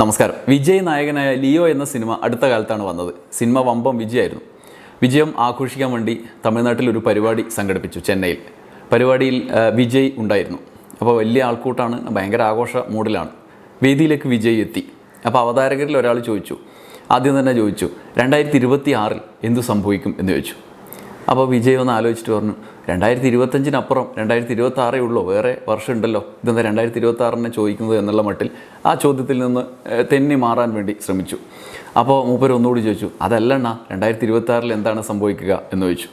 നമസ്കാരം. വിജയ് നായകനായ ലിയോ എന്ന സിനിമ അടുത്ത കാലത്താണ് വന്നത്. സിനിമ വമ്പം വിജയമായിരുന്നു വിജയം ആഘോഷിക്കാൻ വേണ്ടി തമിഴ്നാട്ടിൽ ഒരു പരിപാടി സംഘടിപ്പിച്ചു ചെന്നൈയിൽ. പരിപാടിയിൽ വിജയ് ഉണ്ടായിരുന്നു. അപ്പോൾ വലിയ ആൾക്കൂട്ടാണ് ഭയങ്കര ആഘോഷ മൂഡിലാണ്. വേദിയിലേക്ക് വിജയ് എത്തി. അപ്പോൾ അവതാരകരിൽ ഒരാൾ ചോദിച്ചു. ആദ്യം തന്നെ ചോദിച്ചു രണ്ടായിരത്തി ഇരുപത്തി ആറിൽ എന്തു സംഭവിക്കും? എന്ന് ചോദിച്ചു. അപ്പോൾ വിജയ് ഒന്ന് ആലോചിച്ചിട്ട് പറഞ്ഞു രണ്ടായിരത്തി ഇരുപത്തഞ്ചിനപ്പുറം രണ്ടായിരത്തി ഇരുപത്തി ആറേ ഉള്ളൂ. വേറെ വർഷം ഉണ്ടല്ലോ ഇതെന്താ രണ്ടായിരത്തി ഇരുപത്തി ആറിനെ ചോദിക്കുന്നത് എന്നുള്ള മട്ടിൽ ആ ചോദ്യത്തിൽ നിന്ന് തെന്നി മാറാൻ വേണ്ടി ശ്രമിച്ചു. അപ്പോൾ മൂപ്പർ ഒന്നുകൂടി ചോദിച്ചു അതല്ലണ്ണ രണ്ടായിരത്തി ഇരുപത്തി ആറിൽ എന്താണ് സംഭവിക്കുക? എന്ന് ചോദിച്ചു.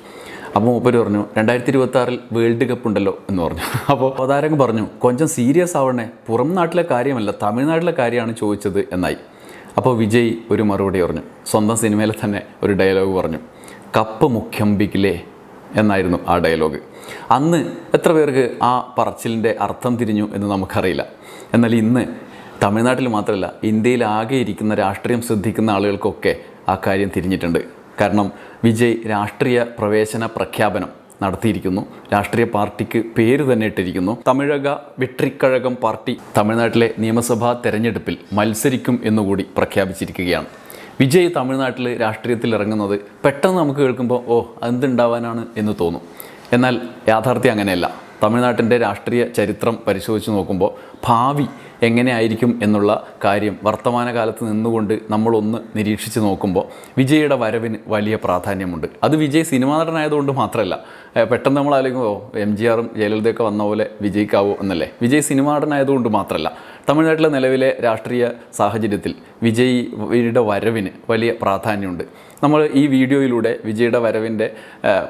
അപ്പോൾ മൂപ്പര് പറഞ്ഞു രണ്ടായിരത്തി ഇരുപത്തി ആറിൽ വേൾഡ് കപ്പ് ഉണ്ടല്ലോ എന്ന് പറഞ്ഞു. അപ്പോൾ അവതാരകൻ പറഞ്ഞു കൊഞ്ചം സീരിയസ് ആവണേ പുറം നാട്ടിലെ കാര്യമല്ല തമിഴ്നാട്ടിലെ കാര്യമാണ് ചോദിച്ചത് എന്നായി. അപ്പോൾ വിജയ് ഒരു മറുപടി പറഞ്ഞു സ്വന്തം സിനിമയിൽ തന്നെ ഒരു ഡയലോഗ് പറഞ്ഞു കപ്പ് മുഖ്യംബിക്കിലേ എന്നായിരുന്നു ആ ഡയലോഗ്. അന്ന് എത്ര പേർക്ക് ആ പറച്ചിലിന്റെ അർത്ഥം തിരിഞ്ഞു എന്ന് നമുക്കറിയില്ല. എന്നാൽ ഇന്ന് തമിഴ്നാട്ടിൽ മാത്രമല്ല ഇന്ത്യയിൽ ആകെ ഇരിക്കുന്ന രാഷ്ട്രീയം ശ്രദ്ധിക്കുന്ന ആളുകൾക്കൊക്കെ ആ കാര്യം തിരിഞ്ഞിട്ടുണ്ട്. കാരണം വിജയ് രാഷ്ട്രീയ പ്രവേശന പ്രഖ്യാപനം നടത്തിയിരിക്കുന്നു. രാഷ്ട്രീയ പാർട്ടിക്ക് പേര് തന്നെ ഇട്ടിരിക്കുന്നു. തമിഴക വെട്രിക്കഴകം പാർട്ടി തമിഴ്നാട്ടിലെ നിയമസഭാ തെരഞ്ഞെടുപ്പിൽ മത്സരിക്കും എന്നുകൂടി പ്രഖ്യാപിച്ചിരിക്കുകയാണ്. വിജയ് തമിഴ്നാട്ടിൽ രാഷ്ട്രീയത്തിൽ ഇറങ്ങുന്നത് പെട്ടെന്ന് നമുക്ക് കേൾക്കുമ്പോൾ ഓ എന്തുണ്ടാവാനാണ് എന്ന് തോന്നും. എന്നാൽ യാഥാർത്ഥ്യം അങ്ങനെയല്ല. തമിഴ്നാട്ടിന്റെ രാഷ്ട്രീയ ചരിത്രം പരിശോധിച്ച് നോക്കുമ്പോൾ ഭാവി എങ്ങനെയായിരിക്കും എന്നുള്ള കാര്യം വർത്തമാനകാലത്ത് നിന്നുകൊണ്ട് നമ്മളൊന്ന് നിരീക്ഷിച്ച് നോക്കുമ്പോൾ വിജയുടെ വരവിന് വലിയ പ്രാധാന്യമുണ്ട്. അത് വിജയ് സിനിമാ നടനായതുകൊണ്ട് മാത്രമല്ല പെട്ടെന്ന് നമ്മൾ ആലോചിക്കുമ്പോൾ എം ജി ആറും ജയലളിതയൊക്കെ വന്ന പോലെ വിജയിക്കാവോ എന്നല്ലേ? വിജയ് സിനിമാ നടനായതുകൊണ്ട് മാത്രമല്ല തമിഴ്നാട്ടിലെ നിലവിലെ രാഷ്ട്രീയ സാഹചര്യത്തിൽ വിജയിയുടെ വരവിന് വലിയ പ്രാധാന്യമുണ്ട്. നമ്മൾ ഈ വീഡിയോയിലൂടെ വിജയുടെ വരവിന്റെ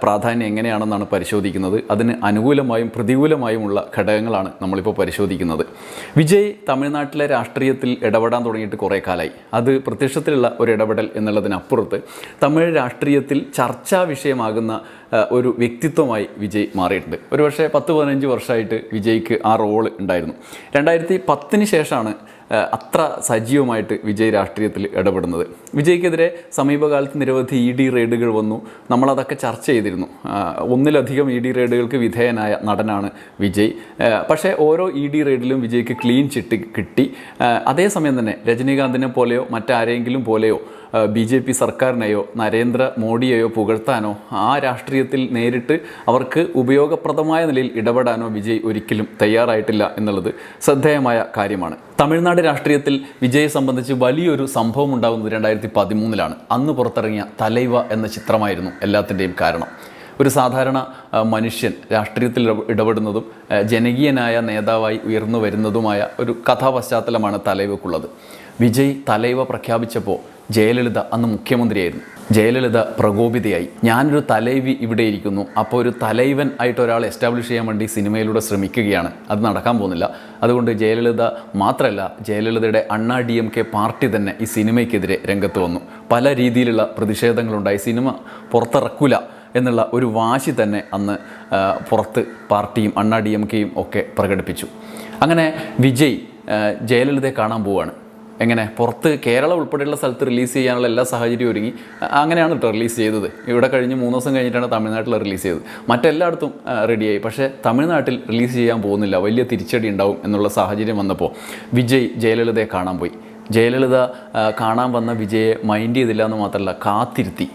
പ്രാധാന്യം എങ്ങനെയാണെന്നാണ് പരിശോധിക്കുന്നത്. അതിന് അനുകൂലമായും പ്രതികൂലമായുമുള്ള ഘടകങ്ങളാണ് നമ്മളിപ്പോൾ പരിശോധിക്കുന്നത്. വിജയ് തമിഴ്നാട്ടിലെ രാഷ്ട്രീയത്തിൽ ഇടപെടാൻ തുടങ്ങിയിട്ട് കുറേ കാലമായി അത് പ്രത്യക്ഷത്തിലുള്ള ഒരു ഇടപെടൽ എന്നുള്ളതിനപ്പുറത്ത് തമിഴ് രാഷ്ട്രീയത്തിൽ ചർച്ചാ വിഷയമാകുന്ന ഒരു വ്യക്തിത്വമായി വിജയ് മാറിയിട്ടുണ്ട്. ഒരുപക്ഷെ പത്ത് പതിനഞ്ച് വർഷമായിട്ട് വിജയ്ക്ക് ആ റോൾ ഉണ്ടായിരുന്നു. രണ്ടായിരത്തി പത്തിന് ശേഷമാണ് അത്ര സജീവമായിട്ട് വിജയ് രാഷ്ട്രീയത്തിൽ ഇടപെടുന്നത്. വിജയ്ക്കെതിരെ സമീപകാലത്ത് നിരവധി ഇ ഡി റെയ്ഡുകൾ വന്നു. നമ്മളതൊക്കെ ചർച്ച ചെയ്തിരുന്നു. ഒന്നിലധികം ഇ ഡി റെയ്ഡുകൾക്ക് വിധേയനായ നടനാണ് വിജയ്. പക്ഷേ ഓരോ ഇ ഡി റെയ്ഡിലും വിജയ്ക്ക് ക്ലീൻ ചിട്ടി കിട്ടി. അതേസമയം തന്നെ രജനീകാന്തിനെ പോലെയോ മറ്റാരെങ്കിലും പോലെയോ ബി ജെ പി സർക്കാരിനെയോ നരേന്ദ്ര മോഡിയെയോ പുകഴ്ത്താനോ ആ രാഷ്ട്രീയത്തിൽ നേരിട്ട് അവർക്ക് ഉപയോഗപ്രദമായ നിലയിൽ ഇടപെടാനോ വിജയ് ഒരിക്കലും തയ്യാറായിട്ടില്ല എന്നുള്ളത് ശ്രദ്ധേയമായ കാര്യമാണ്. തമിഴ്നാട് രാഷ്ട്രീയത്തിൽ വിജയെ സംബന്ധിച്ച് വലിയൊരു സംഭവം ഉണ്ടാകുന്നത് രണ്ടായിരത്തി പതിമൂന്നിലാണ് അന്ന് പുറത്തിറങ്ങിയ തലൈവ എന്ന ചിത്രമായിരുന്നു എല്ലാത്തിന്റെയും കാരണം. ഒരു സാധാരണ മനുഷ്യൻ രാഷ്ട്രീയത്തിൽ ഇടപെ- ഇടപെടുന്നതും ജനകീയനായ നേതാവായി ഉയർന്നു വരുന്നതുമായ ഒരു കഥാപശ്ചാത്തലമാണ് തലൈവക്കുള്ളത്. വിജയ് തലൈവ പ്രഖ്യാപിച്ചപ്പോൾ ജയലളിത അന്ന് മുഖ്യമന്ത്രിയായിരുന്നു. ജയലളിത പ്രകോപിതയായി. ഞാനൊരു തലൈവി ഇവിടെ ഇരിക്കുന്നു അപ്പോൾ ഒരു തലൈവൻ ആയിട്ട് ഒരാളെ എസ്റ്റാബ്ലിഷ് ചെയ്യാൻ വേണ്ടി സിനിമയിലൂടെ ശ്രമിക്കുകയാണ്. അത് നടക്കാൻ പോകുന്നില്ല. അതുകൊണ്ട് ജയലളിത മാത്രമല്ല ജയലളിതയുടെ അണ്ണാ ഡി എം കെ പാർട്ടി തന്നെ ഈ സിനിമയ്ക്കെതിരെ രംഗത്ത് വന്നു. പല രീതിയിലുള്ള പ്രതിഷേധങ്ങളുണ്ടായി. സിനിമ പുറത്തിറക്കില്ല എന്നുള്ള ഒരു വാശി തന്നെ അന്ന് പുറത്ത് പാർട്ടിയും അണ്ണാ ഡി എം കെയും ഒക്കെ പ്രകടിപ്പിച്ചു. അങ്ങനെ വിജയ് ജയലളിതയെ കാണാൻ പോവുകയാണ് എങ്ങനെ? പുറത്ത് കേരളം ഉൾപ്പെടെയുള്ള സ്ഥലത്ത് റിലീസ് ചെയ്യാനുള്ള എല്ലാ സാഹചര്യവും ഒരുങ്ങി. അങ്ങനെയാണ് കേട്ടോ റിലീസ് ചെയ്തത്. ഇവിടെ കഴിഞ്ഞ് മൂന്ന് ദിവസം കഴിഞ്ഞിട്ടാണ് തമിഴ്നാട്ടിൽ റിലീസ് ചെയ്തത്. മറ്റെല്ലായിടത്തും റെഡിയായി പക്ഷേ തമിഴ്നാട്ടിൽ റിലീസ് ചെയ്യാൻ പോകുന്നില്ല. വലിയ തിരിച്ചടി ഉണ്ടാവും എന്നുള്ള സാഹചര്യം വന്നപ്പോൾ വിജയ് ജയലളിതയെ കാണാൻ പോയി. ജയലളിത കാണാൻ വന്ന വിജയെ മൈൻഡ് ചെയ്തില്ല എന്ന് മാത്രമല്ല കാത്തിരുത്തി.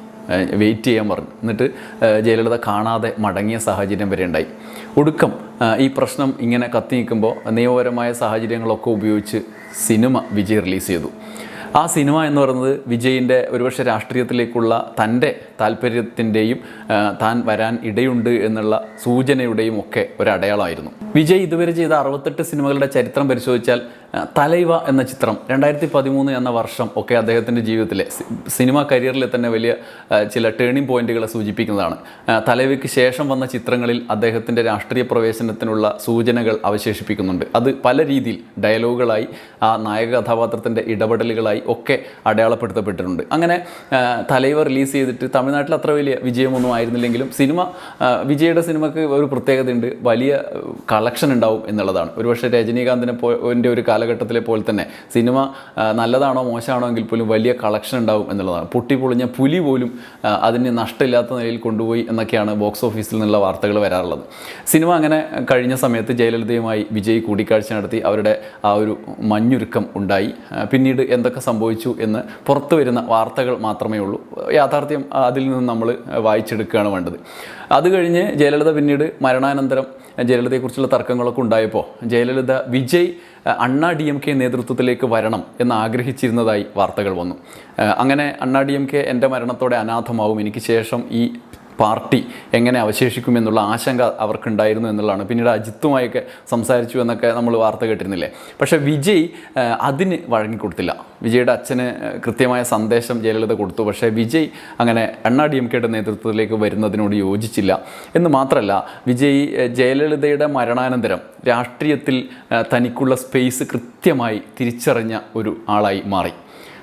വെയിറ്റ് ചെയ്യാൻ പറഞ്ഞു. എന്നിട്ട് ജയലളിത കാണാതെ മടങ്ങിയ സാഹചര്യം വരെ ഉണ്ടായി. ഒടുക്കം ഈ പ്രശ്നം ഇങ്ങനെ കത്തി നിൽക്കുമ്പോൾ നിയമപരമായ സാഹചര്യങ്ങളൊക്കെ ഉപയോഗിച്ച് സിനിമ വിജയ് റിലീസ് ചെയ്തു. ആ സിനിമ എന്ന് പറയുന്നത് വിജയിന്റെ ഒരുപക്ഷെ രാഷ്ട്രീയത്തിലേക്കുള്ള തന്റെ താല്പര്യത്തിന്റെയും താൻ വരാൻ ഇടയുണ്ട് എന്നുള്ള സൂചനയുടെയും ഒക്കെ ഒരു അടയാളമായിരുന്നു വിജയ് ഇതുവരെ ചെയ്ത അറുപത്തെട്ട് സിനിമകളുടെ ചരിത്രം പരിശോധിച്ചാൽ തലൈവ എന്ന ചിത്രം രണ്ടായിരത്തി പതിമൂന്ന് എന്ന വർഷം ഒക്കെ അദ്ദേഹത്തിന്റെ ജീവിതത്തിലെ സിനിമാ കരിയറിലെ തന്നെ വലിയ ചില ടേണിംഗ് പോയിന്റുകളെ സൂചിപ്പിക്കുന്നതാണ്. തലൈവയ്ക്ക് ശേഷം വന്ന ചിത്രങ്ങളിൽ അദ്ദേഹത്തിന്റെ രാഷ്ട്രീയ പ്രവേശനത്തിനുള്ള സൂചനകൾ അവശേഷിപ്പിക്കുന്നുണ്ട്. അത് പല രീതിയിൽ ഡയലോഗുകളായി ആ നായക കഥാപാത്രത്തിന്റെ ഇടപെടലുകളായി ഒക്കെ അടയാളപ്പെടുത്തപ്പെട്ടിട്ടുണ്ട്. അങ്ങനെ തലൈവ റിലീസ് ചെയ്തിട്ട് തമിഴ്നാട്ടിൽ അത്ര വലിയ വിജയമൊന്നും ആയിരുന്നില്ലെങ്കിലും സിനിമ വിജയുടെ സിനിമയ്ക്ക് ഒരു പ്രത്യേകതയുണ്ട്. വലിയ കളക്ഷൻ ഉണ്ടാവും എന്നുള്ളതാണ്. ഒരുപക്ഷെ രജനീകാന്തിനെ പോ ഒരു കാലഘട്ടം കാലഘട്ടത്തിലെ പോലെ തന്നെ. സിനിമ നല്ലതാണോ മോശമാണോ എങ്കിൽ പോലും വലിയ കളക്ഷൻ ഉണ്ടാവും എന്നുള്ളതാണ്. പൊട്ടിപ്പൊളിഞ്ഞ പുലി പോലും അതിന് നഷ്ടമില്ലാത്ത നിലയിൽ കൊണ്ടുപോയി എന്നൊക്കെയാണ് ബോക്സ് ഓഫീസിൽ നിന്നുള്ള വാർത്തകൾ വരാറുള്ളത്. സിനിമ അങ്ങനെ കഴിഞ്ഞ സമയത്ത് ജയലളിതയുമായി വിജയ് കൂടിക്കാഴ്ച നടത്തി. അവരുടെ ആ ഒരു മഞ്ഞുരുക്കം ഉണ്ടായി. പിന്നീട് എന്തൊക്കെ സംഭവിച്ചു എന്ന് പുറത്തു വരുന്ന വാർത്തകൾ മാത്രമേ ഉള്ളൂ. യാഥാർത്ഥ്യം അതിൽ നിന്ന് നമ്മൾ വായിച്ചെടുക്കുകയാണ് വേണ്ടത്. അത് കഴിഞ്ഞ് ജയലളിത പിന്നീട് മരണാനന്തരം ജയലളിതയെക്കുറിച്ചുള്ള തർക്കങ്ങളൊക്കെ ഉണ്ടായപ്പോൾ ജയലളിത വിജയ് അണ്ണാ ഡി എം കെ നേതൃത്വത്തിലേക്ക് വരണം എന്ന് ആഗ്രഹിച്ചിരുന്നതായി വാർത്തകൾ വന്നു. അങ്ങനെ അണ്ണാ ഡി എം കെ എന്റെ മരണത്തോടെ അനാഥമാവും. എനിക്ക് ശേഷം ഈ പാർട്ടി എങ്ങനെ അവശേഷിക്കുമെന്നുള്ള ആശങ്ക അവർക്കുണ്ടായിരുന്നു എന്നുള്ളതാണ്. പിന്നീട് അജിത്തുമായൊക്കെ സംസാരിച്ചു എന്നൊക്കെ നമ്മൾ വാർത്ത കേട്ടിരുന്നില്ലേ? പക്ഷേ വിജയ് അതിന് വഴങ്ങിക്കൊടുത്തില്ല. വിജയുടെ അച്ഛന് കൃത്യമായ സന്ദേശം ജയലളിത കൊടുത്തു. പക്ഷേ വിജയ് അങ്ങനെ അണ്ണാ ഡി എം കെയുടെ നേതൃത്വത്തിലേക്ക് വരുന്നതിനോട് യോജിച്ചില്ല. എന്ന് മാത്രമല്ല വിജയ് ജയലളിതയുടെ മരണാനന്തരം രാഷ്ട്രീയത്തിൽ തനിക്കുള്ള സ്പേസ് കൃത്യമായി തിരിച്ചറിഞ്ഞ ഒരു ആളായി മാറി.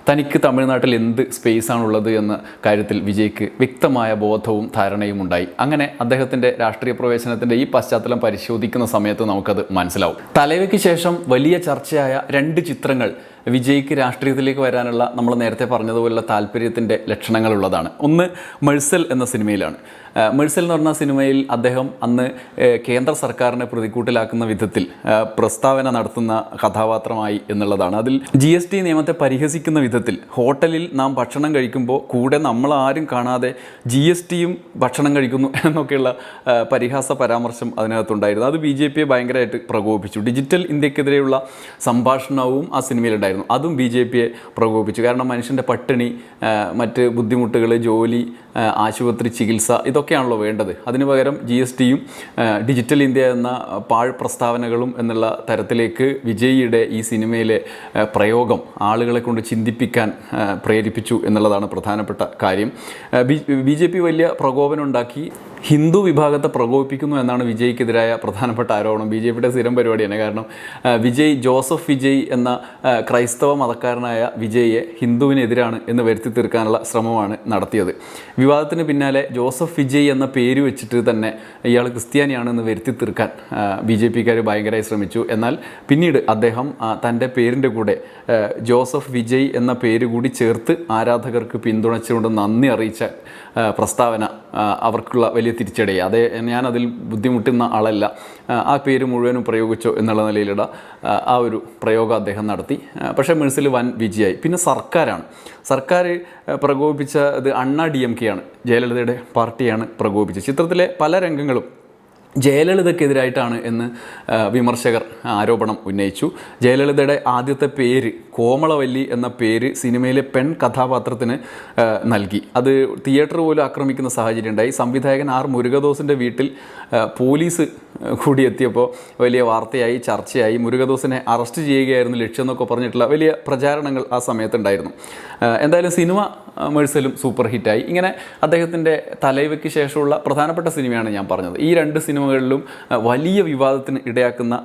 തനിക്ക് തമിഴ്നാട്ടിൽ എന്ത് സ്പേസ് ആണുള്ളത് എന്ന കാര്യത്തിൽ വിജയ്ക്ക് വ്യക്തമായ ബോധവും ധാരണയും ഉണ്ടായി. അങ്ങനെ അദ്ദേഹത്തിന്റെ രാഷ്ട്രീയ പ്രവേശനത്തിന്റെ ഈ പശ്ചാത്തലം പരിശോധിക്കുന്ന സമയത്ത് നമുക്കത് മനസ്സിലാവും. തലവയ്ക്ക് ശേഷം വലിയ ചർച്ചയായ രണ്ട് ചിത്രങ്ങൾ വിജയ്ക്ക് രാഷ്ട്രീയത്തിലേക്ക് വരാനുള്ള നമ്മൾ നേരത്തെ പറഞ്ഞതുപോലുള്ള താല്പര്യത്തിന്റെ ലക്ഷണങ്ങളുള്ളതാണ്. ഒന്ന് മെഴ്സൽ എന്ന സിനിമയിലാണ്. മെഴ്സൽ എന്ന് പറഞ്ഞ സിനിമയിൽ അദ്ദേഹം അന്ന് കേന്ദ്ര സർക്കാരിനെ പ്രതിക്കൂട്ടിലാക്കുന്ന വിധത്തിൽ പ്രസ്താവന നടത്തുന്ന കഥാപാത്രമായി എന്നുള്ളതാണ്. അതിൽ ജി എസ് ടി നിയമത്തെ പരിഹസിക്കുന്ന വിധത്തിൽ ഹോട്ടലിൽ നാം ഭക്ഷണം കഴിക്കുമ്പോൾ കൂടെ നമ്മൾ ആരും കാണാതെ ജി എസ് ടിയും ഭക്ഷണം കഴിക്കുന്നു എന്നൊക്കെയുള്ള പരിഹാസ പരാമർശം അതിനകത്തുണ്ടായിരുന്നു. അത് ബി ജെ പിയെ ഭയങ്കരമായിട്ട് പ്രകോപിപ്പിച്ചു. ഡിജിറ്റൽ ഇന്ത്യക്കെതിരെയുള്ള സംഭാഷണവും ആ സിനിമയിലുണ്ടായിരുന്നു. അതും ബി ജെ പിയെ പ്രകോപിച്ചു കാരണം മനുഷ്യന്റെ പട്ടിണി മറ്റ് ബുദ്ധിമുട്ടുകൾ ജോലി ആശുപത്രി ചികിത്സ ഇതൊക്കെയാണല്ലോ വേണ്ടത്. അതിനു പകരം ജി എസ് ടിയും ഡിജിറ്റൽ ഇന്ത്യ എന്ന പാഴ് പ്രസ്താവനകളും എന്നുള്ള തരത്തിലേക്ക് വിജയിയുടെ ഈ സിനിമയിലെ പ്രയോഗം ആളുകളെ കൊണ്ട് ചിന്തിപ്പിക്കാൻ പ്രേരിപ്പിച്ചു എന്നുള്ളതാണ് പ്രധാനപ്പെട്ട കാര്യം. ബി ബി ജെ പി വലിയ പ്രകോപനം ഉണ്ടാക്കി. ഹിന്ദു വിഭാഗത്തെ പ്രകോപിപ്പിക്കുന്നു എന്നാണ് വിജയ്ക്കെതിരായ പ്രധാനപ്പെട്ട ആരോപണം. ബി ജെ പിയുടെ സ്ഥിരം പരിപാടിയാണ്. കാരണം വിജയ് ജോസഫ് വിജയ് എന്ന ക്രൈസ്തവ മതക്കാരനായ വിജയെ ഹിന്ദുവിനെതിരാണ് എന്ന് വരുത്തി തീർക്കാനുള്ള ശ്രമമാണ് നടത്തിയത്. വിവാദത്തിന് പിന്നാലെ ജോസഫ് വിജയ് എന്ന പേര് വെച്ചിട്ട് തന്നെ ഇയാൾ ക്രിസ്ത്യാനിയാണെന്ന് വരുത്തി തീർക്കാൻ ബി ജെ പിക്കാർ ഭയങ്കരമായി ശ്രമിച്ചു. എന്നാൽ പിന്നീട് അദ്ദേഹം തന്റെ പേരിന്റെ കൂടെ ജോസഫ് വിജയ് എന്ന പേര് കൂടി ചേർത്ത് ആരാധകർക്ക് പിന്തുണച്ചുകൊണ്ട് നന്ദി അറിയിച്ച പ്രസ്താവന അവർക്കുള്ള വലിയ തിരിച്ചടി അതേ ഞാനതിൽ ബുദ്ധിമുട്ടുന്ന ആളല്ല. ആ, പേര് മുഴുവനും പ്രയോഗിച്ചോ എന്നുള്ള നിലയിലുള്ള ആ, ഒരു പ്രയോഗം അദ്ദേഹം നടത്തി. പക്ഷേ മിഴ്സിൽ വൻ വിജയമായി. പിന്നെ സർക്കാരാണ്. സർക്കാർ ഇത് അണ്ണാ ഡി എം കെ ആണ്. ജയലളിതയുടെ പാർട്ടിയാണ് പ്രകോപിപ്പിച്ചത് ചിത്രത്തിലെ പല രംഗങ്ങളും ജയലളിതക്കെതിരായിട്ടാണ് എന്ന് വിമർശകർ ആരോപണം ഉന്നയിച്ചു. ജയലളിതയുടെ ആദ്യത്തെ പേര് കോമളവല്ലി എന്ന പേര് സിനിമയിലെ പെൺ കഥാപാത്രത്തിന് നൽകി. അത് തിയേറ്റർ പോലും ആക്രമിക്കുന്ന സാഹചര്യം ഉണ്ടായി. സംവിധായകൻ ആർ മുരുകദോസിന്റെ വീട്ടിൽ പോലീസ് കൂടി എത്തിയപ്പോൾ വലിയ വാർത്തയായി ചർച്ചയായി. മുരുകദോസിനെ അറസ്റ്റ് ചെയ്യുകയായിരുന്നു ലക്ഷ്യം എന്നൊക്കെ പറഞ്ഞിട്ടുള്ള വലിയ പ്രചാരണങ്ങൾ ആ സമയത്തുണ്ടായിരുന്നു. എന്തായാലും സിനിമ മേഴ്സലും മെഴ്സലും സൂപ്പർ ഹിറ്റായി. ഇങ്ങനെ അദ്ദേഹത്തിന്റെ തലൈവയ്ക്ക് ശേഷമുള്ള പ്രധാനപ്പെട്ട സിനിമയാണ് ഞാൻ പറഞ്ഞത്. ഈ രണ്ട് സിനിമകളിലും വലിയ വിവാദത്തിന് ഇടയാക്കുന്ന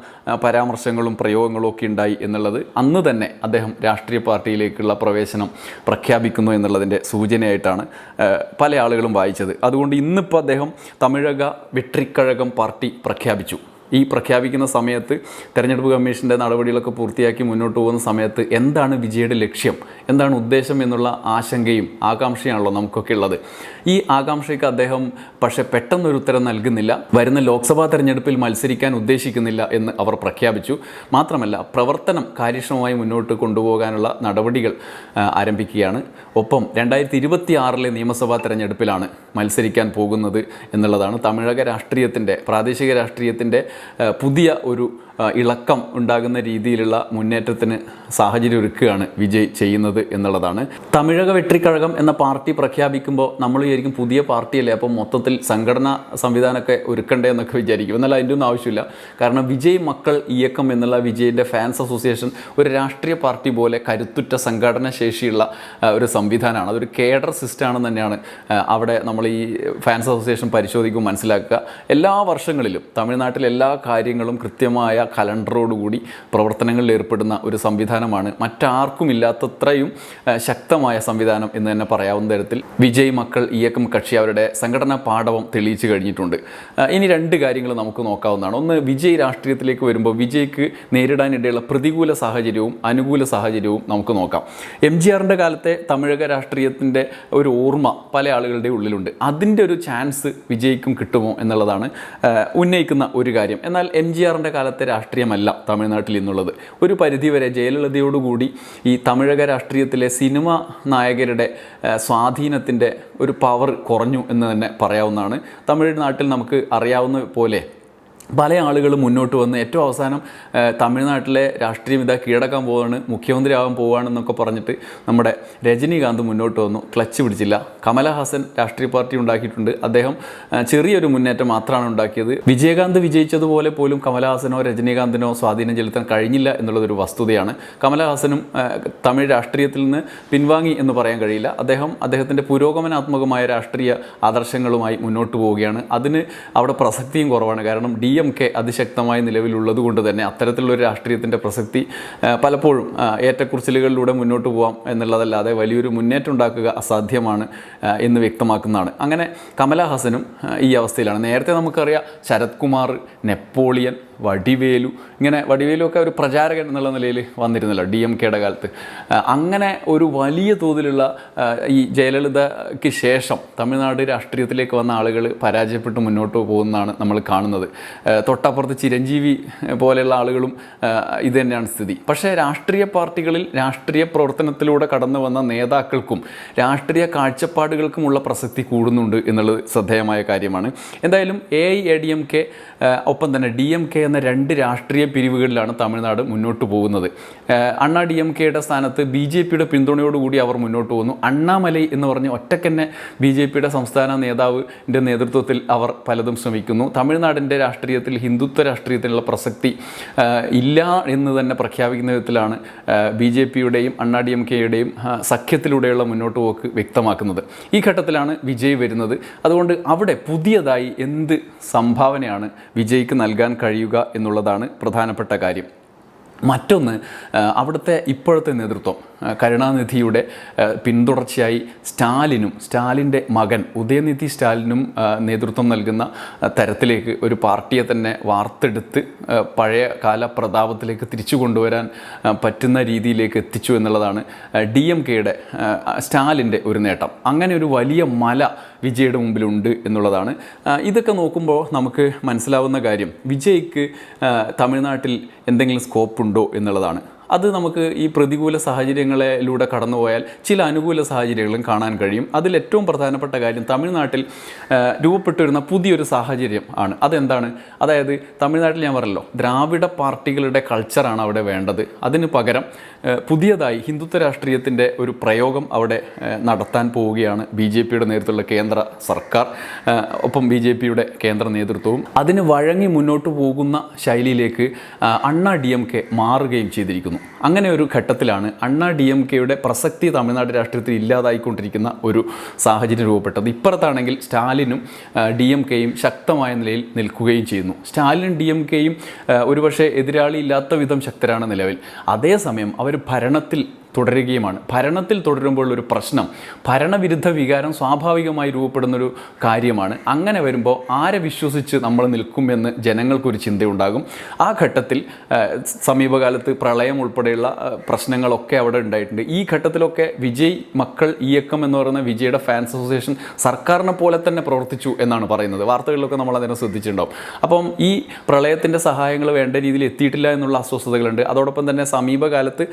പരാമർശങ്ങളും പ്രയോഗങ്ങളും ഒക്കെ ഉണ്ടായി എന്നുള്ളത് അന്ന് തന്നെ അദ്ദേഹം രാഷ്ട്രീയ പാർട്ടിയിലേക്കുള്ള പ്രവേശനം പ്രഖ്യാപിക്കുന്നു എന്നുള്ളതിന്റെ സൂചനയായിട്ടാണ് പല ആളുകളും വായിച്ചത്. അതുകൊണ്ട് ഇന്നിപ്പോൾ അദ്ദേഹം തമിഴക വെട്രിക്കഴകം പാർട്ടി പ്രഖ്യാപിച്ചു. ഈ പ്രഖ്യാപിക്കുന്ന സമയത്ത് തെരഞ്ഞെടുപ്പ് കമ്മീഷന്റെ നടപടികളൊക്കെ പൂർത്തിയാക്കി മുന്നോട്ട് പോകുന്ന സമയത്ത് എന്താണ് വിജയുടെ ലക്ഷ്യം? എന്താണ് ഉദ്ദേശം എന്നുള്ള ആശങ്കയും ആകാംക്ഷയാണല്ലോ നമുക്കൊക്കെ ഉള്ളത്. ഈ ആകാംക്ഷയ്ക്ക് അദ്ദേഹം പക്ഷേ പെട്ടെന്നൊരു ഉത്തരം നൽകുന്നില്ല. വരുന്ന ലോക്സഭാ തെരഞ്ഞെടുപ്പിൽ മത്സരിക്കാൻ ഉദ്ദേശിക്കുന്നില്ല എന്ന് അവർ പ്രഖ്യാപിച്ചു. മാത്രമല്ല പ്രവർത്തനം കാര്യക്ഷമമായി മുന്നോട്ട് കൊണ്ടുപോകാനുള്ള നടപടികൾ ആരംഭിക്കുകയാണ്. ഒപ്പം രണ്ടായിരത്തി ഇരുപത്തി ആറിലെ നിയമസഭാ തെരഞ്ഞെടുപ്പിലാണ് മത്സരിക്കാൻ പോകുന്നത് എന്നുള്ളതാണ് തമിഴക രാഷ്ട്രീയത്തിന്റെ പ്രാദേശിക രാഷ്ട്രീയത്തിന്റെ പുതിയ ഒരു ഇളക്കം ഉണ്ടാകുന്ന രീതിയിലുള്ള മുന്നേറ്റത്തിന് സാഹചര്യം ഒരുക്കുകയാണ് വിജയ് ചെയ്യുന്നത് എന്നുള്ളതാണ്. തമിഴക വെട്രിക്കഴകം എന്ന പാർട്ടി പ്രഖ്യാപിക്കുമ്പോൾ നമ്മൾ വിചാരിക്കും പുതിയ പാർട്ടിയല്ലേ അപ്പോൾ മൊത്തത്തിൽ സംഘടനാ സംവിധാനമൊക്കെ ഒരുക്കണ്ടേ എന്നൊക്കെ വിചാരിക്കും. എന്നാൽ അതിന്റെ ഒന്നും ആവശ്യമില്ല. കാരണം വിജയ് മക്കൾ ഇയക്കം എന്നുള്ള വിജയിന്റെ ഫാൻസ് അസോസിയേഷൻ ഒരു രാഷ്ട്രീയ പാർട്ടി പോലെ കരുത്തുറ്റ സംഘടന ശേഷിയുള്ള ഒരു സംവിധാനമാണ്. അതൊരു കേഡർ സിസ്റ്റമാണെന്ന് തന്നെയാണ് അവിടെ നമ്മൾ ഈ ഫാൻസ് അസോസിയേഷൻ പരിശോധിക്കുമ്പോൾ മനസ്സിലാക്കുക. എല്ലാ വർഷങ്ങളിലും തമിഴ്നാട്ടിൽ എല്ലാ കാര്യങ്ങളും കൃത്യമായ കലണ്ടറോടുകൂടി പ്രവർത്തനങ്ങളിൽ ഏർപ്പെടുന്ന ഒരു സംവിധാനമാണ്. മറ്റാർക്കും ഇല്ലാത്തത്രയും ശക്തമായ സംവിധാനം എന്ന് തന്നെ പറയാവുന്ന തരത്തിൽ വിജയ് മക്കൾ ഇയക്കം കക്ഷി അവരുടെ സംഘടനാ പാഠവം തെളിയിച്ചു കഴിഞ്ഞിട്ടുണ്ട്. ഇനി രണ്ട് കാര്യങ്ങൾ നമുക്ക് നോക്കാവുന്നതാണ്. ഒന്ന് വിജയ് രാഷ്ട്രീയത്തിലേക്ക് വരുമ്പോൾ വിജയ്ക്ക് നേരിടാനിടയുള്ള പ്രതികൂല സാഹചര്യവും അനുകൂല സാഹചര്യവും നമുക്ക് നോക്കാം. എം ജി ആറിന്റെ കാലത്തെ തമിഴക രാഷ്ട്രീയത്തിന്റെ ഒരു ഓർമ്മ പല ആളുകളുടെ ഉള്ളിലുണ്ട്. അതിന്റെ ഒരു ചാൻസ് വിജയ്ക്കും കിട്ടുമോ എന്നുള്ളതാണ് ഉന്നയിക്കുന്ന ഒരു കാര്യം. എന്നാൽ എം ജി ആറിന്റെ കാലത്തെ രാഷ്ട്രീയമല്ല തമിഴ്നാട്ടിൽ ഇന്നുള്ളത്. ഒരു പരിധിവരെ ജയലളിതയോടുകൂടി ഈ തമിഴക രാഷ്ട്രീയത്തിലെ സിനിമ നായകരുടെ സ്വാധീനത്തിന്റെ ഒരു പവർ കുറഞ്ഞു എന്ന് തന്നെ പറയാവുന്നതാണ്. തമിഴ്നാട്ടിൽ നമുക്ക് അറിയാവുന്ന പോലെ പല ആളുകളും മുന്നോട്ട് വന്ന് ഏറ്റവും അവസാനം തമിഴ്നാട്ടിലെ രാഷ്ട്രീയം ഇതാ കീഴടക്കാൻ പോവാണ് മുഖ്യമന്ത്രി ആവാൻ പോവുകയാണെന്നൊക്കെ പറഞ്ഞിട്ട് നമ്മുടെ രജനീകാന്ത് മുന്നോട്ട് വന്നു. ക്ലച്ച് പിടിച്ചില്ല. കമലഹാസൻ രാഷ്ട്രീയ പാർട്ടി ഉണ്ടാക്കിയിട്ടുണ്ട്. അദ്ദേഹം ചെറിയൊരു മുന്നേറ്റം മാത്രമാണ് ഉണ്ടാക്കിയത്. വിജയകാന്ത് വിജയിച്ചതുപോലെ പോലും കമലഹാസനോ രജനീകാന്തിനോ സ്വാധീനം ചെലുത്താൻ കഴിഞ്ഞില്ല എന്നുള്ളതൊരു വസ്തുതയാണ്. കമലഹാസനും തമിഴ് രാഷ്ട്രീയത്തിൽ നിന്ന് പിൻവാങ്ങി എന്ന് പറയാൻ കഴിയില്ല. അദ്ദേഹം അദ്ദേഹത്തിന്റെ പുരോഗമനാത്മകമായ രാഷ്ട്രീയ ആദർശങ്ങളുമായി മുന്നോട്ട് പോവുകയാണ്. അതിന് അവിടെ പ്രസക്തിയും കുറവാണ്. കാരണം ഡി എം കെ അതിശക്തമായ നിലവിലുള്ളത് കൊണ്ട് തന്നെ അത്തരത്തിലുള്ളൊരു രാഷ്ട്രീയത്തിന്റെ പ്രസക്തി പലപ്പോഴും ഏറ്റക്കുറിച്ചിലുകളിലൂടെ മുന്നോട്ട് പോകാം എന്നുള്ളതല്ലാതെ വലിയൊരു മുന്നേറ്റം ഉണ്ടാക്കുക അസാധ്യമാണ് എന്ന് വ്യക്തമാക്കുന്നതാണ്. അങ്ങനെ കമലഹാസനും ഈ അവസ്ഥയിലാണ്. നേരത്തെ നമുക്കറിയാം ശരത് കുമാർ നെപ്പോളിയൻ വടിവേലു. ഇങ്ങനെ വടിവേലുമൊക്കെ ഒരു പ്രചാരകൻ എന്നുള്ള നിലയിൽ വന്നിരുന്നല്ലോ ഡി എം കെയുടെ കാലത്ത്. അങ്ങനെ ഒരു വലിയ തോതിലുള്ള ഈ ജയലളിതയ്ക്ക് ശേഷം തമിഴ്നാട് രാഷ്ട്രീയത്തിലേക്ക് വന്ന ആളുകൾ പരാജയപ്പെട്ട് മുന്നോട്ട് പോകുന്നതാണ് നമ്മൾ കാണുന്നത്. തൊട്ടപ്പുറത്ത് ചിരഞ്ജീവി പോലെയുള്ള ആളുകളും ഇത് തന്നെയാണ് സ്ഥിതി. പക്ഷേ രാഷ്ട്രീയ പാർട്ടികളിൽ രാഷ്ട്രീയ പ്രവർത്തനത്തിലൂടെ കടന്നു വന്ന നേതാക്കൾക്കും രാഷ്ട്രീയ കാഴ്ചപ്പാടുകൾക്കുമുള്ള പ്രസക്തി കൂടുന്നുണ്ട് എന്നുള്ളത് ശ്രദ്ധേയമായ കാര്യമാണ്. എന്തായാലും A I A D M K ഒപ്പം തന്നെ ഡി എം കെ എന്ന രണ്ട് രാഷ്ട്രീയ പിരിവുകളിലാണ് തമിഴ്നാട് മുന്നോട്ട് പോകുന്നത്. അണ്ണാ ഡി എം കെയുടെ സ്ഥാനത്ത് ബി ജെ പിയുടെ പിന്തുണയോടുകൂടി അവർ മുന്നോട്ട് പോകുന്നു. അണ്ണാമലൈ എന്ന് പറഞ്ഞ് ഒറ്റക്കന്നെ ബി ജെ പിയുടെ സംസ്ഥാന നേതാവിന്റെ നേതൃത്വത്തിൽ അവർ പലതും ശ്രമിക്കുന്നു. തമിഴ്നാടിന്റെ രാഷ്ട്രീയത്തിൽ ഹിന്ദുത്വ രാഷ്ട്രീയത്തിനുള്ള പ്രസക്തി ഇല്ല എന്ന് തന്നെ പ്രഖ്യാപിക്കുന്ന വിധത്തിലാണ് ബി ജെ പിയുടെയും അണ്ണാ ഡി എം കെയുടെയും സഖ്യത്തിലൂടെയുള്ള മുന്നോട്ട് പോക്ക് വ്യക്തമാക്കുന്നത്. ഈ ഘട്ടത്തിലാണ് വിജയ് വരുന്നത്. അതുകൊണ്ട് അവിടെ പുതിയതായി എന്ത് സംഭാവനയാണ് വിജയ്ക്ക് നൽകാൻ കഴിയുക എന്നുള്ളതാണ് പ്രധാനപ്പെട്ട കാര്യം. മറ്റൊന്ന് അവിടുത്തെ ഇപ്പോഴത്തെ നേതൃത്വം. കരുണാനിധിയുടെ പിന്തുടർച്ചയായി സ്റ്റാലിനും സ്റ്റാലിന്റെ മകൻ ഉദയനിധി സ്റ്റാലിനും നേതൃത്വം നൽകുന്ന തരത്തിലേക്ക് ഒരു പാർട്ടിയെ തന്നെ വാർത്തെടുത്ത് പഴയ കാല പ്രതാപത്തിലേക്ക് തിരിച്ചു കൊണ്ടുവരാൻ പറ്റുന്ന രീതിയിലേക്ക് എത്തിച്ചു എന്നുള്ളതാണ് ഡി എം കെയുടെ സ്റ്റാലിന്റെ ഒരു നേട്ടം. അങ്ങനെ ഒരു വലിയ മല വിജയുടെ മുമ്പിലുണ്ട് എന്നുള്ളതാണ്. ഇതൊക്കെ നോക്കുമ്പോൾ നമുക്ക് മനസ്സിലാവുന്ന കാര്യം വിജയ്ക്ക് തമിഴ്നാട്ടിൽ എന്തെങ്കിലും സ്കോപ്പ് ഉണ്ടോ എന്നുള്ളതാണ്. അത് നമുക്ക് ഈ പ്രതികൂല സാഹചര്യങ്ങളിലൂടെ കടന്നുപോയാൽ ചില അനുകൂല സാഹചര്യങ്ങളും കാണാൻ കഴിയും. അതിൽ ഏറ്റവും പ്രധാനപ്പെട്ട കാര്യം തമിഴ്നാട്ടിൽ രൂപപ്പെട്ടു വരുന്ന പുതിയൊരു സാഹചര്യം ആണ്. അതെന്താണ്? അതായത് തമിഴ്നാട്ടിൽ ഞാൻ പറഞ്ഞല്ലോ ദ്രാവിഡ പാർട്ടികളുടെ കൾച്ചറാണ് അവിടെ വേണ്ടത്. അതിന് പകരം പുതിയതായി ഹിന്ദുത്വ രാഷ്ട്രീയത്തിന്റെ ഒരു പ്രയോഗം അവിടെ നടത്താൻ പോവുകയാണ് ബി ജെ പിയുടെ നേതൃത്വത്തിലുള്ള കേന്ദ്ര സർക്കാർ ഒപ്പം ബി ജെ പിയുടെ കേന്ദ്ര നേതൃത്വവും. അതിന് വഴങ്ങി മുന്നോട്ട് പോകുന്ന ശൈലിയിലേക്ക് അണ്ണാ ഡി എം കെ മാറുകയും ചെയ്തിരിക്കുന്നു. അങ്ങനെ ഒരു ഘട്ടത്തിലാണ് അണ്ണാ ഡി എം കെയുടെ പ്രസക്തി തമിഴ്നാട് രാഷ്ട്രീയത്തിൽ ഇല്ലാതായിക്കൊണ്ടിരിക്കുന്ന ഒരു സാഹചര്യം രൂപപ്പെട്ടത്. ഇപ്പുറത്താണെങ്കിൽ സ്റ്റാലിനും ഡി എം കെയും ശക്തമായ നിലയിൽ നിൽക്കുകയും ചെയ്യുന്നു. സ്റ്റാലിനും ഡി എം കെയും ഒരുപക്ഷെ എതിരാളി ഇല്ലാത്ത വിധം ശക്തരാണ് നിലവിൽ. അതേസമയം അവർ ഭരണത്തിൽ തുടരുകയുമാണ്. ഭരണത്തിൽ തുടരുമ്പോൾ ഒരു പ്രശ്നം. ഭരണവിരുദ്ധ വികാരം സ്വാഭാവികമായി രൂപപ്പെടുന്നൊരു കാര്യമാണ്. അങ്ങനെ വരുമ്പോൾ ആരെ വിശ്വസിച്ച് നമ്മൾ നിൽക്കുമെന്ന് ജനങ്ങൾക്കൊരു ചിന്തയുണ്ടാകും. ആ ഘട്ടത്തിൽ സമീപകാലത്ത് പ്രളയം ഉൾപ്പെടെയുള്ള പ്രശ്നങ്ങളൊക്കെ അവിടെ ഉണ്ടായിട്ടുണ്ട്. ഈ ഘട്ടത്തിലൊക്കെ വിജയ് മക്കൾ ഇയക്കം എന്ന് പറയുന്ന വിജയുടെ ഫാൻസ് അസോസിയേഷൻ സർക്കാരിനെ പോലെ തന്നെ പ്രവർത്തിച്ചു എന്നാണ് പറയുന്നത്. വാർത്തകളിലൊക്കെ നമ്മൾ അതിനെ ശ്രദ്ധിച്ചിട്ടുണ്ടാവും. അപ്പം ഈ പ്രളയത്തിന്റെ സഹായങ്ങൾ വേണ്ട രീതിയിൽ എത്തിയിട്ടില്ല എന്നുള്ള അസ്വസ്ഥതകളുണ്ട്. അതോടൊപ്പം തന്നെ സമീപകാലത്ത്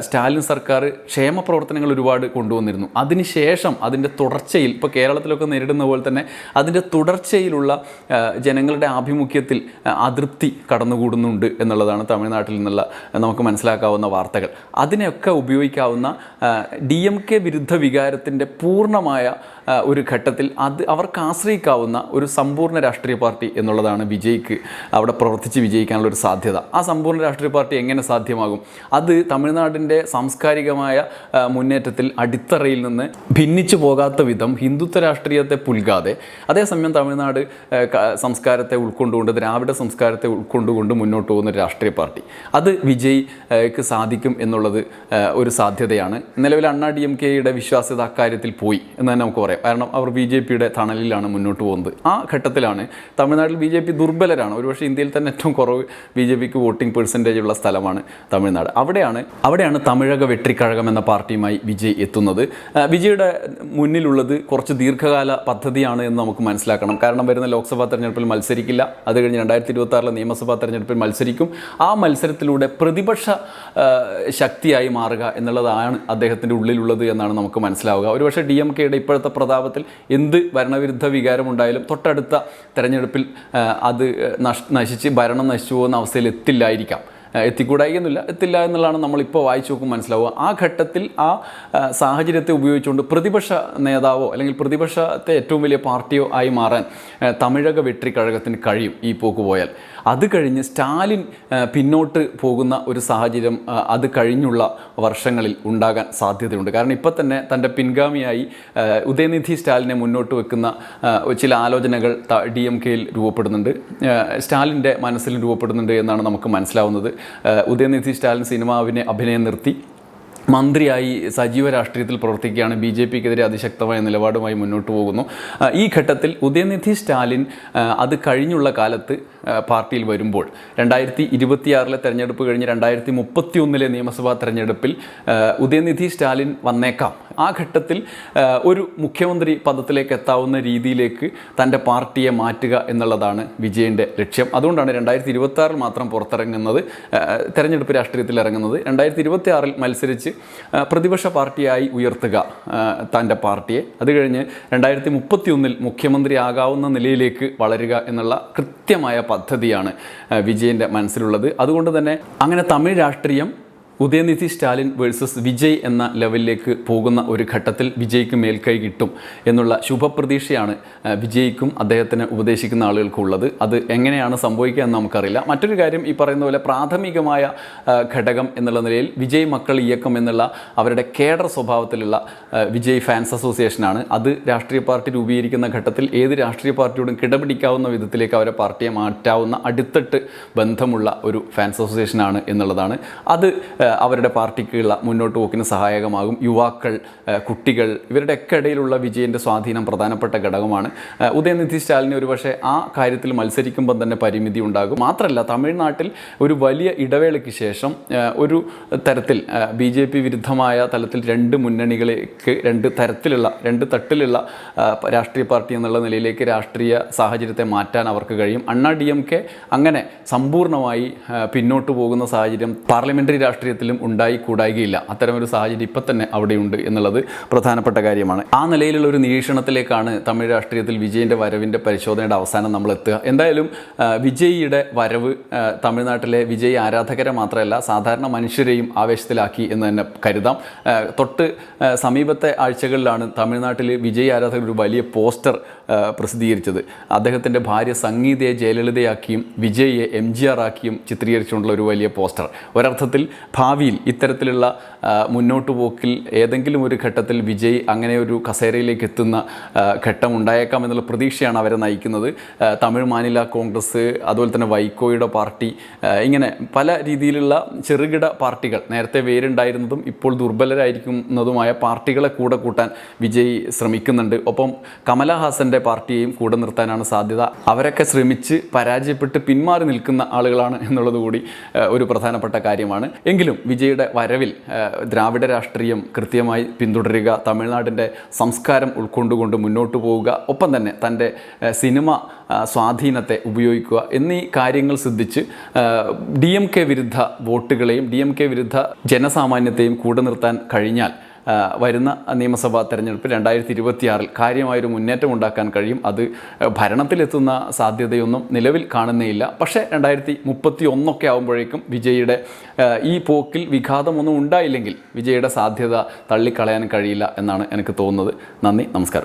സ്റ്റാലിൻ സർക്കാർ ക്ഷേമ പ്രവർത്തനങ്ങൾ ഒരുപാട് കൊണ്ടുവന്നിരുന്നു. അതിനുശേഷം അതിന്റെ തുടർച്ചയിൽ ഇപ്പോൾ കേരളത്തിലൊക്കെ നേരിടുന്ന പോലെ തന്നെ അതിന്റെ തുടർച്ചയിലുള്ള ജനങ്ങളുടെ ആഭിമുഖ്യത്തിൽ അതൃപ്തി കടന്നുകൂടുന്നുണ്ട് എന്നുള്ളതാണ് തമിഴ്നാട്ടിൽ നിന്നുള്ള നമുക്ക് മനസ്സിലാക്കാവുന്ന വാർത്തകൾ. അതിനെയൊക്കെ ഉപയോഗിക്കാവുന്ന ഡി എം കെ വിരുദ്ധ വികാരത്തിന്റെ പൂർണമായ ഒരു ഘട്ടത്തിൽ അത് അവർക്ക് ആശ്രയിക്കാവുന്ന ഒരു സമ്പൂർണ രാഷ്ട്രീയ പാർട്ടി എന്നുള്ളതാണ് വിജയ്ക്ക് അവിടെ പ്രവർത്തിച്ച് വിജയിക്കാനുള്ള ഒരു സാധ്യത. ആ സമ്പൂർണ രാഷ്ട്രീയ പാർട്ടി എങ്ങനെ സാധ്യമാകും? അത് തമിഴ്നാടിന്റെ സാംസ്കാരിക സാംസ്കാരികമായ മുന്നേറ്റത്തിൽ അടിത്തറയിൽ നിന്ന് ഭിന്നിച്ചു പോകാത്ത വിധം ഹിന്ദുത്വ രാഷ്ട്രീയത്തെ പുൽകാതെ അതേസമയം തമിഴ്നാട് സംസ്കാരത്തെ ഉൾക്കൊണ്ടുകൊണ്ട് ദ്രാവിഡ സംസ്കാരത്തെ ഉൾക്കൊണ്ടുകൊണ്ട് മുന്നോട്ട് പോകുന്ന ഒരു രാഷ്ട്രീയ പാർട്ടി. അത് വിജയ്ക്ക് സാധിക്കും എന്നുള്ളത് ഒരു സാധ്യതയാണ്. നിലവിൽ അണ്ണാ ഡി എം കെയുടെ വിശ്വാസ്യത അക്കാര്യത്തിൽ പോയി എന്ന് തന്നെ നമുക്ക് പറയാം. കാരണം അവർ ബി ജെ പിയുടെ തണലിലാണ് മുന്നോട്ട് പോകുന്നത്. ആ ഘട്ടത്തിലാണ് തമിഴ്നാട്ടിൽ ബി ജെ പി ദുർബലരാണ്. ഒരുപക്ഷെ ഇന്ത്യയിൽ തന്നെ ഏറ്റവും കുറവ് ബി ജെ പിക്ക് വോട്ടിംഗ് പെർസെന്റേജ് ഉള്ള സ്ഥലമാണ് തമിഴ്നാട്. അവിടെയാണ് അവിടെയാണ് തമിഴക വെട്രിക്കഴകം എന്ന പാർട്ടിയുമായി വിജയ് എത്തുന്നത്. വിജയുടെ മുന്നിലുള്ളത് കുറച്ച് ദീർഘകാല പദ്ധതിയാണ് എന്ന് നമുക്ക് മനസ്സിലാക്കണം. കാരണം വരുന്ന ലോക്സഭാ തെരഞ്ഞെടുപ്പിൽ മത്സരിക്കില്ല. അത് കഴിഞ്ഞ് രണ്ടായിരത്തി ഇരുപത്തി ആറിലെ നിയമസഭാ തെരഞ്ഞെടുപ്പിൽ മത്സരിക്കും. ആ മത്സരത്തിലൂടെ പ്രതിപക്ഷ ശക്തിയായി മാറുക എന്നുള്ളതാണ് അദ്ദേഹത്തിന്റെ ഉള്ളിലുള്ളത് എന്നാണ് നമുക്ക് മനസ്സിലാവുക. ഒരുപക്ഷെ ഡി എം കെയുടെ ഇപ്പോഴത്തെ പ്രതാപത്തിൽ എന്ത് ഭരണവിരുദ്ധ വികാരമുണ്ടായാലും തൊട്ടടുത്ത തെരഞ്ഞെടുപ്പിൽ അത് നശിച്ച് ഭരണം നശിച്ചു പോകുന്ന അവസ്ഥയിൽ എത്തില്ലായിരിക്കാം. ഏഹ് എത്തിക്കൂടായികയൊന്നുമില്ല. എത്തില്ല എന്നുള്ളതാണ് നമ്മളിപ്പോൾ വായിച്ചു നോക്കും മനസ്സിലാവുക. ആ ഘട്ടത്തിൽ ആ, സാഹചര്യത്തെ ഉപയോഗിച്ചുകൊണ്ട് പ്രതിപക്ഷ നേതാവോ അല്ലെങ്കിൽ പ്രതിപക്ഷത്തെ ഏറ്റവും വലിയ പാർട്ടിയോ ആയി മാറാൻ തമിഴക വെട്രിക്കഴകത്തിന് കഴിയും ഈ പോക്ക് പോയാൽ. അത് കഴിഞ്ഞ് സ്റ്റാലിൻ പിന്നോട്ട് പോകുന്ന ഒരു സാഹചര്യം അത് കഴിഞ്ഞുള്ള വർഷങ്ങളിൽ ഉണ്ടാകാൻ സാധ്യതയുണ്ട്. കാരണം ഇപ്പം തന്നെ തന്റെ പിൻഗാമിയായി ഉദയനിധി സ്റ്റാലിനെ മുന്നോട്ട് വെക്കുന്ന ചില ആലോചനകൾ ഡി എം കെയിൽ രൂപപ്പെടുന്നുണ്ട് സ്റ്റാലിന്റെ മനസ്സിൽ രൂപപ്പെടുന്നുണ്ട് എന്നാണ് നമുക്ക് മനസ്സിലാവുന്നത്. ഉദയനിധി സ്റ്റാലിൻ സിനിമാവിനെ അഭിനയം നിർത്തി. മന്ത്രിയായി സജീവ രാഷ്ട്രീയത്തിൽ പ്രവർത്തിക്കുകയാണ്. ബി ജെ പിക്കെതിരെ അതിശക്തമായ നിലപാടുമായി മുന്നോട്ട് പോകുന്നു. ഈ ഘട്ടത്തിൽ ഉദയനിധി സ്റ്റാലിൻ അത് കഴിഞ്ഞുള്ള കാലത്ത് പാർട്ടിയിൽ വരുമ്പോൾ. രണ്ടായിരത്തി ഇരുപത്തിയാറിലെ തെരഞ്ഞെടുപ്പ് കഴിഞ്ഞ് രണ്ടായിരത്തി മുപ്പത്തി ഒന്നിലെ നിയമസഭാ തെരഞ്ഞെടുപ്പിൽ ഉദയനിധി സ്റ്റാലിൻ വന്നേക്കാം. ആ ഘട്ടത്തിൽ ഒരു മുഖ്യമന്ത്രി പദത്തിലേക്ക് എത്താവുന്ന രീതിയിലേക്ക് തന്റെ പാർട്ടിയെ മാറ്റുക എന്നുള്ളതാണ് വിജയന്റെ ലക്ഷ്യം. അതുകൊണ്ടാണ് രണ്ടായിരത്തി ഇരുപത്തി ആറിൽ മാത്രം പുറത്തിറങ്ങുന്നത് തെരഞ്ഞെടുപ്പ് രാഷ്ട്രീയത്തിൽ ഇറങ്ങുന്നത്. രണ്ടായിരത്തി ഇരുപത്തി ആറിൽ മത്സരിച്ച് പ്രതിപക്ഷ പാർട്ടിയായി ഉയർത്തുക തന്റെ പാർട്ടിയെ. അത് കഴിഞ്ഞ് രണ്ടായിരത്തി മുപ്പത്തി ഒന്നിൽ മുഖ്യമന്ത്രി ആകാവുന്ന നിലയിലേക്ക് വളരുക എന്നുള്ള കൃത്യമായ പദ്ധതിയാണ് വിജയന്റെ മനസ്സിലുള്ളത്. അതുകൊണ്ട് തന്നെ അങ്ങനെ തമിഴ് രാഷ്ട്രീയം ഉദയനിധി സ്റ്റാലിൻ വേഴ്സസ് വിജയ് എന്ന ലെവലിലേക്ക് പോകുന്ന ഒരു ഘട്ടത്തിൽ വിജയ്ക്ക് മേൽക്കൈ കിട്ടും എന്നുള്ള ശുഭപ്രതീക്ഷയാണ് വിജയ്ക്കും അദ്ദേഹത്തിന് ഉപദേശിക്കുന്ന ആളുകൾക്കുള്ളത്. അത് എങ്ങനെയാണ് സംഭവിക്കുക എന്ന് നമുക്കറിയില്ല. മറ്റൊരു കാര്യം ഈ പറയുന്ന പോലെ പ്രാഥമികമായ ഘടകം എന്നുള്ള നിലയിൽ വിജയ് മക്കൾ ഇയക്കം എന്നുള്ള അവരുടെ കേഡർ സ്വഭാവത്തിലുള്ള വിജയ് ഫാൻസ് അസോസിയേഷനാണ് അത് രാഷ്ട്രീയ പാർട്ടി രൂപീകരിക്കുന്ന ഘട്ടത്തിൽ ഏത് രാഷ്ട്രീയ പാർട്ടിയോടും കിടപിടിക്കാവുന്ന വിധത്തിലേക്ക് അവരെ പാർട്ടിയെ മാറ്റാവുന്ന അടുത്തിട്ട് ബന്ധമുള്ള ഒരു ഫാൻസ് അസോസിയേഷനാണ് എന്നുള്ളതാണ്. അത് അവരുടെ പാർട്ടിക്കുള്ള മുന്നോട്ട് പോക്കിന് സഹായകമാകും. യുവാക്കൾ കുട്ടികൾ ഇവരുടെയൊക്കെ ഇടയിലുള്ള വിജയന്റെ സ്വാധീനം പ്രധാനപ്പെട്ട ഘടകമാണ്. ഉദയനിധി സ്റ്റാലിന് ഒരുപക്ഷെ ആ കാര്യത്തിൽ മത്സരിക്കുമ്പോൾ തന്നെ പരിമിതി ഉണ്ടാകും. മാത്രമല്ല തമിഴ്നാട്ടിൽ ഒരു വലിയ ഇടവേളയ്ക്ക് ശേഷം ഒരു തരത്തിൽ ബി ജെ പി വിരുദ്ധമായ തലത്തിൽ രണ്ട് മുന്നണികളേക്ക് രണ്ട് തരത്തിലുള്ള രണ്ട് തട്ടിലുള്ള രാഷ്ട്രീയ പാർട്ടി എന്നുള്ള നിലയിലേക്ക് രാഷ്ട്രീയ സാഹചര്യത്തെ മാറ്റാൻ അവർക്ക് കഴിയും. അണ്ണാ ഡി എം കെ അങ്ങനെ സമ്പൂർണമായി പിന്നോട്ട് പോകുന്ന സാഹചര്യം പാർലമെന്ററി രാഷ്ട്രീയത്തിലും ഉണ്ടായി കൂടായികയില്ല. അത്തരമൊരു സാഹചര്യം ഇപ്പം തന്നെ അവിടെയുണ്ട് എന്നുള്ളത് പ്രധാനപ്പെട്ട കാര്യമാണ്. ആ നിലയിലുള്ള ഒരു നിരീക്ഷണത്തിലേക്കാണ് തമിഴ് രാഷ്ട്രീയത്തിൽ വിജയിന്റെ വരവിന്റെ പരിശോധനയുടെ അവസാനം നമ്മൾ എത്തുക. എന്തായാലും വിജയിയുടെ വരവ് തമിഴ്നാട്ടിലെ വിജയ് ആരാധകരെ മാത്രമല്ല സാധാരണ മനുഷ്യരെയും ആവേശത്തിലാക്കി എന്ന് തന്നെ കരുതാം. തൊട്ട് സമീപത്തെ ആഴ്ചകളിലാണ് തമിഴ്നാട്ടിൽ വിജയ് ആരാധകർ ഒരു വലിയ പോസ്റ്റർ പ്രസിദ്ധീകരിച്ചത്. അദ്ദേഹത്തിന്റെ ഭാര്യ സംഗീതയെ ജയലളിതയാക്കിയും വിജയെ എം ജി ആർ ആക്കിയും ചിത്രീകരിച്ചുകൊണ്ടുള്ള ഒരു വലിയ പോസ്റ്റർ. ഒരർത്ഥത്തിൽ ഭാവിയിൽ ഇത്തരത്തിലുള്ള മുന്നോട്ട് പോക്കിൽ ഏതെങ്കിലും ഒരു ഘട്ടത്തിൽ വിജയ് അങ്ങനെ ഒരു കസേരയിലേക്ക് എത്തുന്ന ഘട്ടം ഉണ്ടായേക്കാം എന്നുള്ള പ്രതീക്ഷയാണ് അവരെ നയിക്കുന്നത്. തമിഴ് മാനില കോൺഗ്രസ് അതുപോലെ തന്നെ വൈക്കോയുടെ പാർട്ടി ഇങ്ങനെ പല രീതിയിലുള്ള ചെറുകിട പാർട്ടികൾ നേരത്തെ വേരുണ്ടായിരുന്നതും ഇപ്പോൾ ദുർബലരായിരിക്കുന്നതുമായ പാർട്ടികളെ കൂടെ കൂട്ടാൻ വിജയ് ശ്രമിക്കുന്നുണ്ട്. ഒപ്പം കമലഹാസന്റെ പാർട്ടിയെയും കൂടെ നിർത്താനാണ് സാധ്യത. അവരൊക്കെ ശ്രമിച്ച് പരാജയപ്പെട്ട് പിന്മാറി നിൽക്കുന്ന ആളുകളാണ് എന്നുള്ളത് കൂടി ഒരു പ്രധാനപ്പെട്ട കാര്യമാണ്. എങ്കിലും വിജയുടെ വരവിൽ ദ്രാവിഡ രാഷ്ട്രീയം കൃത്യമായി പിന്തുടരുക തമിഴ്നാടിന്റെ സംസ്കാരം ഉൾക്കൊണ്ടുകൊണ്ട് മുന്നോട്ട് പോവുക ഒപ്പം തന്നെ തന്റെ സിനിമ സ്വാധീനത്തെ ഉപയോഗിക്കുക എന്നീ കാര്യങ്ങൾ ശ്രദ്ധിച്ച് ഡി എം കെ വിരുദ്ധ വോട്ടുകളെയും ഡി എം കെ വിരുദ്ധ ജനസാമാന്യത്തെയും കൂടെ നിർത്താൻ കഴിഞ്ഞാൽ വരുന്ന നിയമസഭാ തെരഞ്ഞെടുപ്പിൽ രണ്ടായിരത്തി ഇരുപത്തിയാറിൽ കാര്യമായൊരു മുന്നേറ്റം ഉണ്ടാക്കാൻ കഴിയും. അത് ഭരണത്തിലെത്തുന്ന സാധ്യതയൊന്നും നിലവിൽ കാണുന്നേയില്ല. പക്ഷേ രണ്ടായിരത്തി മുപ്പത്തി ഒന്നൊക്കെ ആകുമ്പോഴേക്കും വിജയിയുടെ ഈ പോക്കിൽ വിഘാതമൊന്നും ഉണ്ടായില്ലെങ്കിൽ വിജയിയുടെ സാധ്യത തള്ളിക്കളയാൻ കഴിയില്ല എന്നാണ് എനിക്ക് തോന്നുന്നത്. നന്ദി നമസ്കാരം.